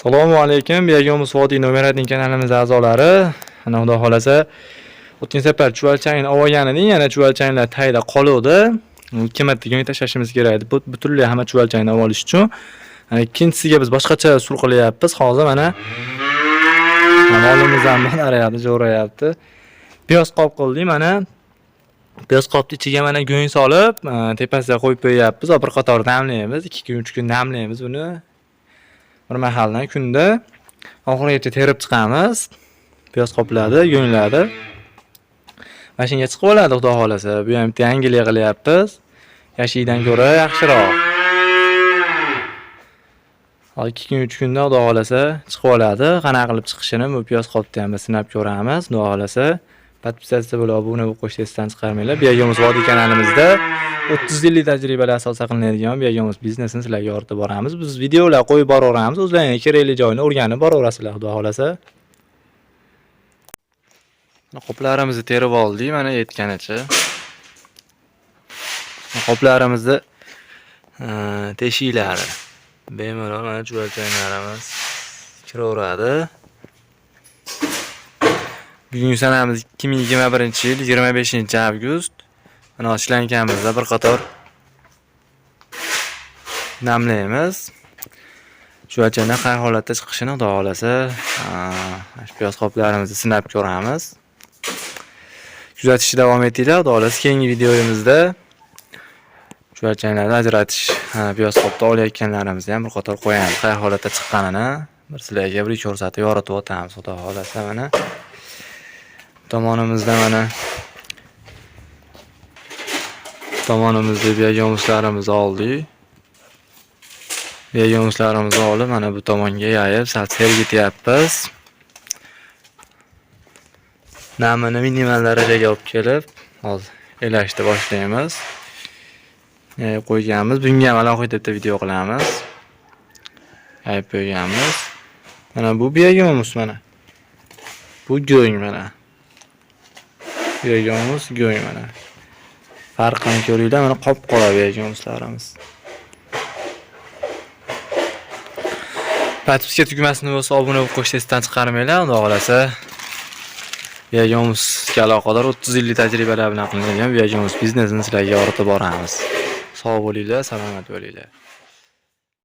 Assalomu alaykum. Begomuz Vodiy Nomeradning kanalimiz a'zolari. Mana xudo xolasa o'tgan safar chuvalchangni olgan edik, yana chuvalchanglar tagida qoluvdi. Ikki marta go'ng tashlashimiz kerak edi. Butunlay hamma chuvalchangni olib olish uchun. E, ikkinchisiga biz boshqacha usul qilyapmiz. Hozir mana molimiz ham jo'rayapti. Piyoz qop qildik mana. Piyoz qopni ichiga mana go'ng solib, e, tepasiga qo'yib qo'yyapmiz bir qator namlaymiz. 2 kun, 3 kun namlaymiz buni. Bir mahaldan kunda oxirigacha terib chiqamiz. Piyoz qoplarni go'nglarni mashinga chiqib oladi xudo xohlasa. Bu ham bitta yangilik qilyapmiz yashikdan ko'ra yaxshiroq. Ikki kun uch kunda xudo xohlasa chiqib oladi. Qanaqa qilib chiqishini bu piyoz qopni ham biz sinab ko'ramiz. Xudo xohlasa подписаться bo'lib obuna bo'lib qo'yishni esdan chiqarmanglar. Begomuz vodiy kanalimizda o'ttiz yillik tajribalar asosida qilinadigan begomuz biznesini sizlarga yoritib boramiz biz videolar qo'yib boraveramiz o'zlaringga kerakli joyini o'rganib boraverasizlar xudo xohlasa qoplarimizni terib oldik mana yetganicha. Qoplarimizni e, teshiklari bemalol mana chuvalchanglarimiz kiraveradi. Bugungi sanamiz 2021 yil 25 avgust mana shlankamizda bir qator namlaymiz. Chuvalchanglar qay holatda chiqishini xudo xohlasa shu piyoz qoplarimizni sinab ko'ramiz. Kuzatishni davom etinglar xudo xohlasa keyingi videomizda chuvalchanglarni ajratish piyoz qopni olayotganlarimizni ham bir qator qo'yamiz. Qay holatda chiqqanini bir sizlarga bir ko'rsatib yoritib o'tamiz xudo xohlasa mana. Tomonimizda mana tomonimizda begomuzlarimizni oldik begomuzlarimizni olib mana bu tomonga yayib sal sergityapmiz namini minimal darajaga olib kelib hozir elashni boshlaymiz yayib qo'yganmiz bunga ham alohida video qilamiz yayib qo'yganmiz mana bu begomuz mana. Bu go'ng mana. Begomuz go'ng mana farqini ko'ringlar mana qop qora berganmizlarimiz podpiska tugmasini bo'lsa obuna bo'lib qo'yishni esdan chiqarmanglar. Xudo xohlasa begomuzga aloqador o'ttiz yillik tajribalar bilan qilinadigan begomuz biznesini sizlarga yoritib boramiz. Sog' bo'linglar salomat bo'linglar.